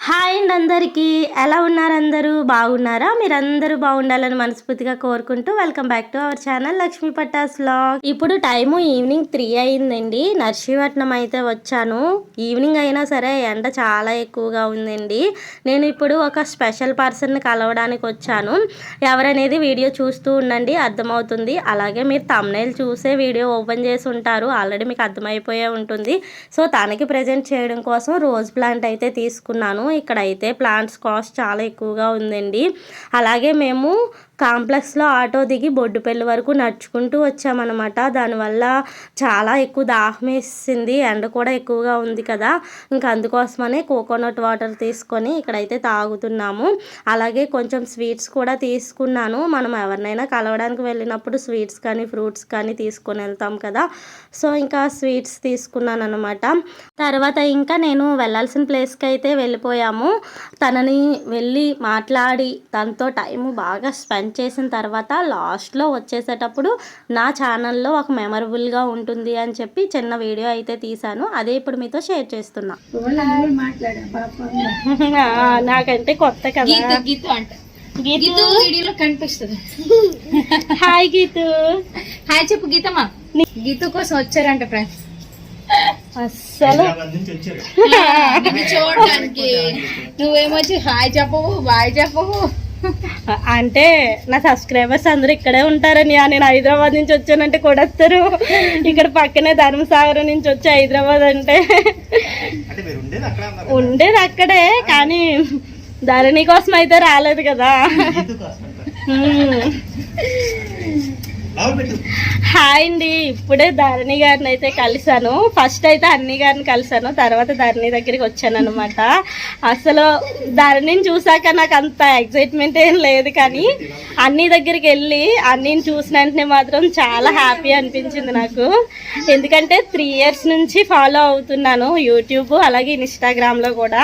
Hi అండి అందరికీ. ఎలా ఉన్నారు అందరూ? బాగున్నారా? మీరందరూ బాగుండాలని మనస్ఫూర్తిగా కోరుకుంటూ welcome back to our channel Lakshmi Pattas vlog. ఇప్పుడు టైము ఈవినింగ్ త్రీ అయిందండి. నర్సీపట్నం అయితే వచ్చాను. ఈవినింగ్ అయినా సరే ఎండ చాలా ఎక్కువగా ఉందండి. నేను ఇప్పుడు ఒక స్పెషల్ పర్సన్ని కలవడానికి వచ్చాను. ఎవరనేది వీడియో చూస్తూ ఉండండి అర్థమవుతుంది. అలాగే మీరు తమ్నైల్ చూసే వీడియో ఓపెన్ చేసి ఉంటారు. ఆల్రెడీ మీకు అర్థమైపోయే ఉంటుంది. సో తనకి ప్రజెంట్ చేయడం కోసం రోజ్ ప్లాంట్ అయితే తీసుకున్నాను. ఇక్కడ అయితే ప్లాంట్స్ కాస్ట్ చాలా ఎక్కువగా ఉందండి. అలాగే మేము కాంప్లెక్స్లో ఆటో దిగి బొడ్డుపల్లి వరకు నడుచుకుంటూ వచ్చామన్నమాట. దానివల్ల చాలా ఎక్కువ దాహం వేసింది ఎండ కూడా ఎక్కువగా ఉంది కదా. ఇంకా అందుకోసమనే కోకోనట్ వాటర్ తీసుకొని ఇక్కడైతే తాగుతున్నాము. అలాగే కొంచెం స్వీట్స్ కూడా తీసుకున్నాను. మనం ఎవరినైనా కలవడానికి వెళ్ళినప్పుడు స్వీట్స్ కానీ ఫ్రూట్స్ కానీ తీసుకొని వెళ్తాం కదా. సో ఇంకా స్వీట్స్ తీసుకున్నాను అనమాట తర్వాత ఇంకా నేను వెళ్ళాల్సిన ప్లేస్కి అయితే వెళ్ళిపోయాను వెళ్ళిపోయాము. తనని వెళ్ళి మాట్లాడి తనతో టైం బాగా స్పెండ్ చేసిన తర్వాత లాస్ట్లో వచ్చేసేటప్పుడు నా ఛానల్లో ఒక మెమరబుల్గా ఉంటుంది అని చెప్పి చిన్న వీడియో అయితే తీశాను. అదే ఇప్పుడు మీతో షేర్ చేస్తున్నా. నాకంటే కొత్త కదా. గీత గీత అంట. గీతు? గీత వీడియోలో కనిపిస్తుంది. హాయ్ గీతు. హాయ్ చెప్పు గీతమ్మా. గీత కోసం వచ్చారంట ఫ్రెండ్స్ అస్సలు. చూడడానికి నువ్వేమొచ్చి హాయ్ చెప్పవు బాయ్ చెప్పవు? అంటే నా సబ్స్క్రైబర్స్ అందరూ ఇక్కడే ఉంటారని నేను హైదరాబాద్ నుంచి వచ్చానంటే కొడతారు ఇక్కడ పక్కనే ధర్మసాగరం నుంచి వచ్చి హైదరాబాద్ అంటే. అంటే మీరు ఉండేది అక్కడ అన్నారు ఉండేది అక్కడే కానీ ధరణి కోసం అయితే రాలేదు కదా. హాయ్ అండి ఇప్పుడే ధరణి గారిని అయితే కలిశాను. ఫస్ట్ అయితే అన్ని గారిని కలిశాను తర్వాత ధరణి దగ్గరికి వచ్చాను అనమాట అసలు ధరణిని చూసాక నాకు అంత ఎక్సైట్మెంట్ ఏం లేదు కానీ అన్ని దగ్గరికి వెళ్ళి అన్నిని చూసిన వెంటనే మాత్రం చాలా హ్యాపీ అనిపించింది నాకు. ఎందుకంటే త్రీ ఇయర్స్ నుంచి ఫాలో అవుతున్నాను యూట్యూబ్ అలాగే ఇన్స్టాగ్రామ్లో కూడా.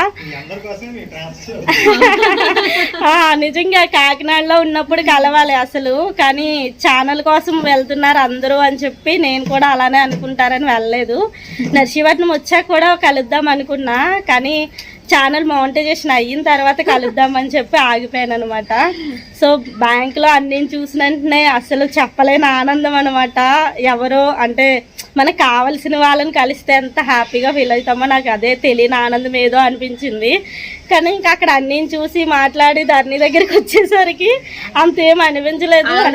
నిజంగా కాకినాడలో ఉన్నప్పుడు కలవాలి అసలు కానీ ఛానల్ కోసం వెళ్తున్నారు అందరూ అని చెప్పి నేను కూడా అలానే అనుకుంటారని వెళ్ళలేదు. నర్సీపట్నం వచ్చాక కూడా కలుద్దాం అనుకున్నా కానీ ఛానల్ మౌంటైజేషన్ అయిన తర్వాత కలుద్దామని చెప్పి ఆగిపోయాను అనమాట సో బ్యాంక్లో అన్ని చూసిన వెంటనే అసలు చెప్పలేని ఆనందం అనమాట ఎవరో అంటే మనకు కావలసిన వాళ్ళని కలిస్తే ఎంత హ్యాపీగా ఫీల్ అవుతామో నాకు అదే తెలియని ఆనందం ఏదో అనిపించింది. కానీ ఇంకా అక్కడ అన్ని చూసి మాట్లాడి ధరణి దగ్గరికి వచ్చేసరికి అంతేం అనిపించలేదు.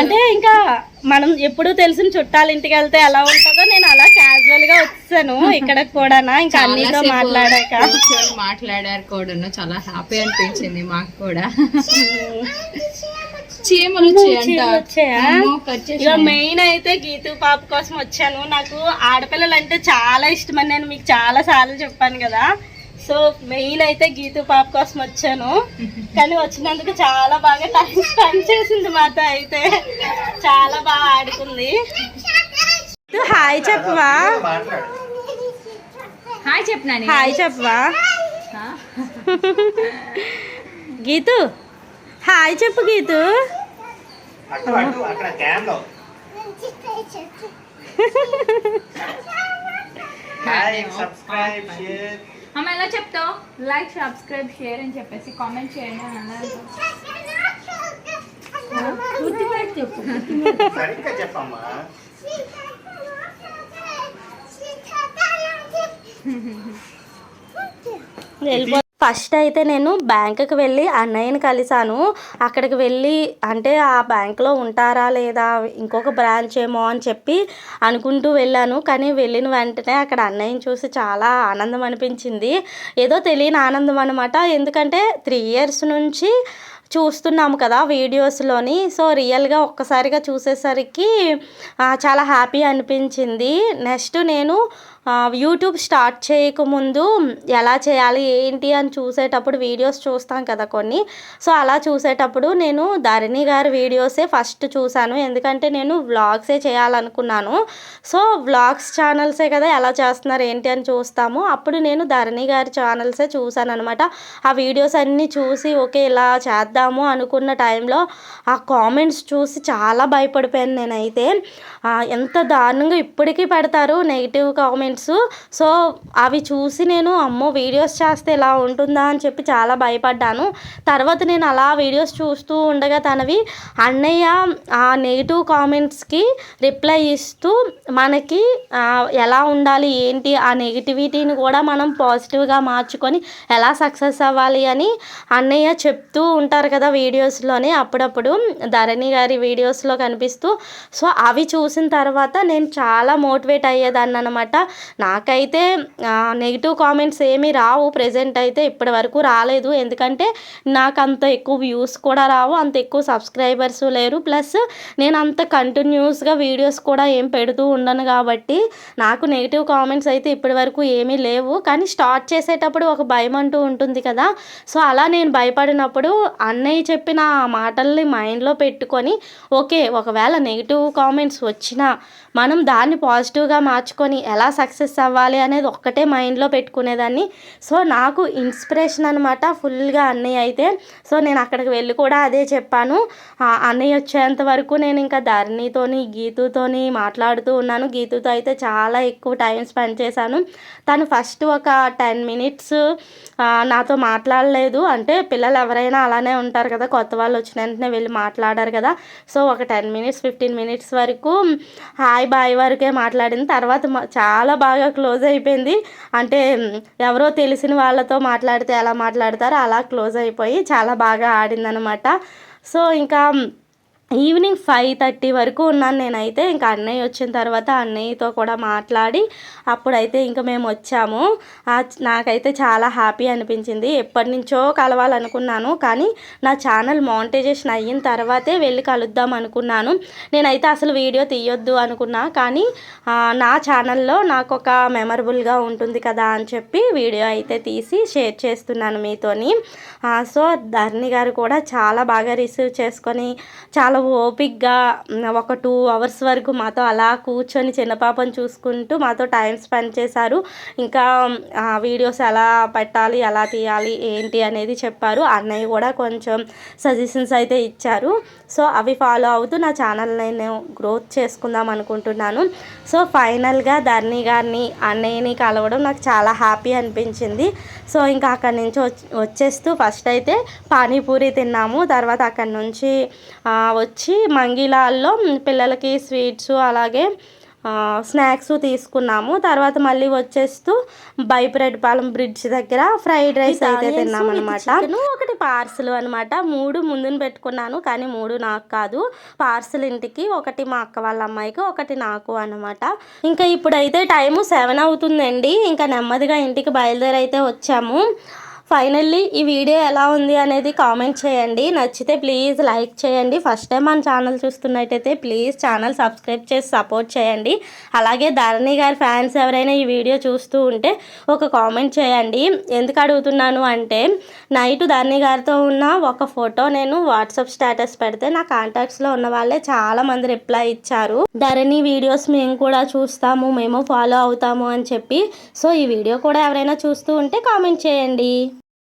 అంటే ఇంకా మనం ఎప్పుడు తెలిసిన చుట్టాల ఇంటికి వెళ్తే ఎలా ఉంటుందో నేను అలా క్యాజువల్గా వచ్చాను ఇక్కడ కూడా ఇంకా అన్నితో మాట్లాడాక. మాట్లాడారు కూడా చాలా హ్యాపీ అనిపించింది మాకు కూడా. చీమలు ఇక మెయిన్ అయితే గీతు పాప కోసం వచ్చాను. నాకు ఆడపిల్లలు అంటే చాలా ఇష్టం అని నేను మీకు చాలా సార్లు చెప్పాను కదా. సో మెయిన్ అయితే గీతు పాప కోసం వచ్చాను. కానీ వచ్చినందుకు చాలా బాగా టైం స్పెండ్ చేసింది మాత అయితే. చాలా బాగా ఆడుకుంది. గీతు, హాయ్ చెప్పవా? హాయ్ చెప్పినా హాయ్ చెప్పవా? గీతు హాయ్ చెప్పు గీతు. అటు అటు అక్కడ క్యాన్లో లైక్ సబ్స్క్రైబ్ షేర్ అమ్మ ఎలా చెప్తావు? లైక్ సబ్స్క్రైబ్ షేర్ అని చెప్పేసి కామెంట్ చేయండి అని అన్నారు చెప్పు సరిగ్గా చెప్పమ్మా. ఫస్ట్ అయితే నేను బ్యాంకుకి వెళ్ళి అన్నయ్యని కలిశాను. అక్కడికి వెళ్ళి అంటే ఆ బ్యాంకులో ఉంటారా లేదా ఇంకొక బ్రాంచ్ ఏమో అని చెప్పి అనుకుంటూ వెళ్ళాను. కానీ వెళ్ళిన వెంటనే అక్కడ అన్నయ్యని చూసి చాలా ఆనందం అనిపించింది. ఏదో తెలియని ఆనందం అనమాట ఎందుకంటే త్రీ ఇయర్స్ నుంచి చూస్తున్నాము కదా వీడియోస్లోని. సో రియల్గా ఒక్కసారిగా చూసేసరికి చాలా హ్యాపీ అనిపించింది. నెక్స్ట్ నేను యూట్యూబ్ స్టార్ట్ చేయకముందు ఎలా చేయాలి ఏంటి అని చూసేటప్పుడు వీడియోస్ చూస్తాం కదా కొన్ని. సో అలా చూసేటప్పుడు నేను ధరణి గారి వీడియోసే ఫస్ట్ చూశాను ఎందుకంటే నేను వ్లాగ్సే చేయాలనుకున్నాను. సో వ్లాగ్స్ ఛానల్సే కదా ఎలా చేస్తున్నారు ఏంటి అని చూస్తాము. అప్పుడు నేను ధరణి గారి ఛానల్సే చూశాను అనమాట ఆ వీడియోస్ అన్నీ చూసి ఓకే ఇలా చేద్దాము అనుకున్న టైంలో ఆ కామెంట్స్ చూసి చాలా భయపడిపోయాను నేనైతే. ఎంత దారుణంగా ఇప్పటికీ పెడతారు నెగిటివ్ కామెంట్స్ సో అవి చూసి నేను అమ్మో వీడియోస్ చేస్తే ఇలా ఉంటుందా అని చెప్పి చాలా భయపడ్డాను. తర్వాత నేను అలా వీడియోస్ చూస్తూ ఉండగా తనవి అన్నయ్య ఆ నెగిటివ్ కామెంట్స్కి రిప్లై ఇస్తూ మనకి ఎలా ఉండాలి ఏంటి ఆ నెగిటివిటీని కూడా మనం పాజిటివ్గా మార్చుకొని ఎలా సక్సెస్ అవ్వాలి అని అన్నయ్య చెప్తూ ఉంటారు కదా వీడియోస్లోనే అప్పుడప్పుడు. ధరణి గారి వీడియోస్లో కనిపిస్తూ. సో అవి చూసిన తర్వాత నేను చాలా మోటివేట్ అయ్యేదాన్ని అనమాట నాకైతే నెగిటివ్ కామెంట్స్ ఏమీ రావు. ప్రజెంట్ అయితే ఇప్పటి వరకు రాలేదు. ఎందుకంటే నాకు అంత ఎక్కువ వ్యూస్ కూడా రావు. అంత ఎక్కువ సబ్స్క్రైబర్స్ లేరు. ప్లస్ నేను అంత కంటిన్యూస్గా వీడియోస్ కూడా ఏం పెడుతూ ఉండను కాబట్టి నాకు నెగిటివ్ కామెంట్స్ అయితే ఇప్పటి వరకు ఏమీ లేవు. కానీ స్టార్ట్ చేసేటప్పుడు ఒక భయం అంటూ ఉంటుంది కదా. సో అలా నేను భయపడినప్పుడు అన్నయ్య చెప్పిన ఆ మాటల్ని మైండ్లో పెట్టుకొని ఓకే ఒకవేళ నెగిటివ్ కామెంట్స్ వచ్చినా మనం దాన్ని పాజిటివ్గా మార్చుకొని ఎలా సక్సెస్ సక్సెస్ అవ్వాలి అనేది ఒక్కటే మైండ్లో పెట్టుకునేదాన్ని. సో నాకు ఇన్స్పిరేషన్ అనమాట ఫుల్గా అన్నయ్య అయితే. సో నేను అక్కడికి వెళ్ళి కూడా అదే చెప్పాను. అన్నయ్య వచ్చేంత వరకు నేను ఇంకా ధరణితోని గీతుతోని మాట్లాడుతూ ఉన్నాను. గీతుతో అయితే చాలా ఎక్కువ టైం స్పెండ్ చేశాను. తను ఫస్ట్ ఒక టెన్ మినిట్స్ నాతో మాట్లాడలేదు. అంటే పిల్లలు ఎవరైనా అలానే ఉంటారు కదా కొత్త వాళ్ళు వచ్చిన వెంటనే వెళ్ళి మాట్లాడారు కదా. సో ఒక టెన్ మినిట్స్ ఫిఫ్టీన్ మినిట్స్ వరకు హాయ్ బాయ్ వరకే మాట్లాడింది. తర్వాత చాలా బాగా క్లోజ్ అయిపోయింది. అంటే ఎవరో తెలిసిన వాళ్ళతో మాట్లాడితే ఎలా మాట్లాడతారో అలా క్లోజ్ అయిపోయి చాలా బాగా ఆడిందనమాట సో ఇంకా ఈవినింగ్ ఫైవ్ థర్టీ వరకు ఉన్నాను నేనైతే. ఇంకా అన్నయ్య వచ్చిన తర్వాత అన్నయ్యతో కూడా మాట్లాడి అప్పుడైతే ఇంకా మేము వచ్చాము. నాకైతే చాలా హ్యాపీ అనిపించింది. ఎప్పటి నుంచో కలవాలనుకున్నాను కానీ నా ఛానల్ మానిటైజేషన్ అయిన తర్వాతే వెళ్ళి కలుద్దాం అనుకున్నాను. నేనైతే అసలు వీడియో తీయొద్దు అనుకున్నా కానీ నా ఛానల్లో నాకు ఒక మెమరబుల్గా ఉంటుంది కదా అని చెప్పి వీడియో అయితే తీసి షేర్ చేస్తున్నాను మీతోని. సో ధరణి గారు కూడా చాలా బాగా రిసీవ్ చేసుకొని చాలా ఓపిక్గా ఒక టూ అవర్స్ వరకు మాతో అలా కూర్చొని చిన్నపాపను చూసుకుంటూ మాతో టైం స్పెండ్ చేశారు. ఇంకా వీడియోస్ ఎలా పెట్టాలి ఎలా తీయాలి ఏంటి అనేది చెప్పారు. అన్నయ్య కూడా కొంచెం సజెషన్స్ అయితే ఇచ్చారు. సో అవి ఫాలో అవుతూ నా ఛానల్ నేను గ్రోత్ చేసుకుందాం అనుకుంటున్నాను. సో ఫైనల్గా ధర్ని గారిని అన్నయ్యని కలవడం నాకు చాలా హ్యాపీ అనిపించింది. సో ఇంకా అక్కడి నుంచి వచ్చి వచ్చేస్తూ ఫస్ట్ అయితే పానీపూరి తిన్నాము. తర్వాత అక్కడి నుంచి ఆ, వచ్చి మంగిలాల్లో పిల్లలకి స్వీట్స్ అలాగే స్నాక్స్ తీసుకున్నాము. తర్వాత మళ్ళీ వచ్చేస్తూ బైబ్రెడ్పాలెం బ్రిడ్జ్ దగ్గర ఫ్రైడ్ రైస్ అయితే తిన్నాం అనమాట ఒకటి పార్సల్ అనమాట మూడు ముందున పెట్టుకున్నాను కానీ మూడు నాకు కాదు. పార్సల్ ఇంటికి ఒకటి మా అక్క వాళ్ళ అమ్మాయికి ఒకటి నాకు అనమాట ఇంకా ఇప్పుడైతే టైము సెవెన్ అవుతుందండి. ఇంకా నెమ్మదిగా ఇంటికి బయలుదేరి అయితే వచ్చాము. ఫైనల్లీ ఈ వీడియో ఎలా ఉంది అనేది కామెంట్ చేయండి. నచ్చితే ప్లీజ్ లైక్ చేయండి. ఫస్ట్ టైం మన ఛానల్ చూస్తున్నట్టయితే ప్లీజ్ ఛానల్ సబ్స్క్రైబ్ చేసి సపోర్ట్ చేయండి. అలాగే ధరణి గారి ఫ్యాన్స్ ఎవరైనా ఈ వీడియో చూస్తూ ఉంటే ఒక కామెంట్ చేయండి. ఎందుకు అడుగుతున్నాను అంటే నైట్ ధరణి గారితో ఉన్న ఒక ఫోటో నేను వాట్సాప్ స్టేటస్ పెడితే నా కాంటాక్ట్స్లో ఉన్న వాళ్ళే చాలా మంది రిప్లై ఇచ్చారు. ధరణి వీడియోస్ మేము కూడా చూస్తాము మేము ఫాలో అవుతాము అని చెప్పి. సో ఈ వీడియో కూడా ఎవరైనా చూస్తూ ఉంటే కామెంట్ చేయండి.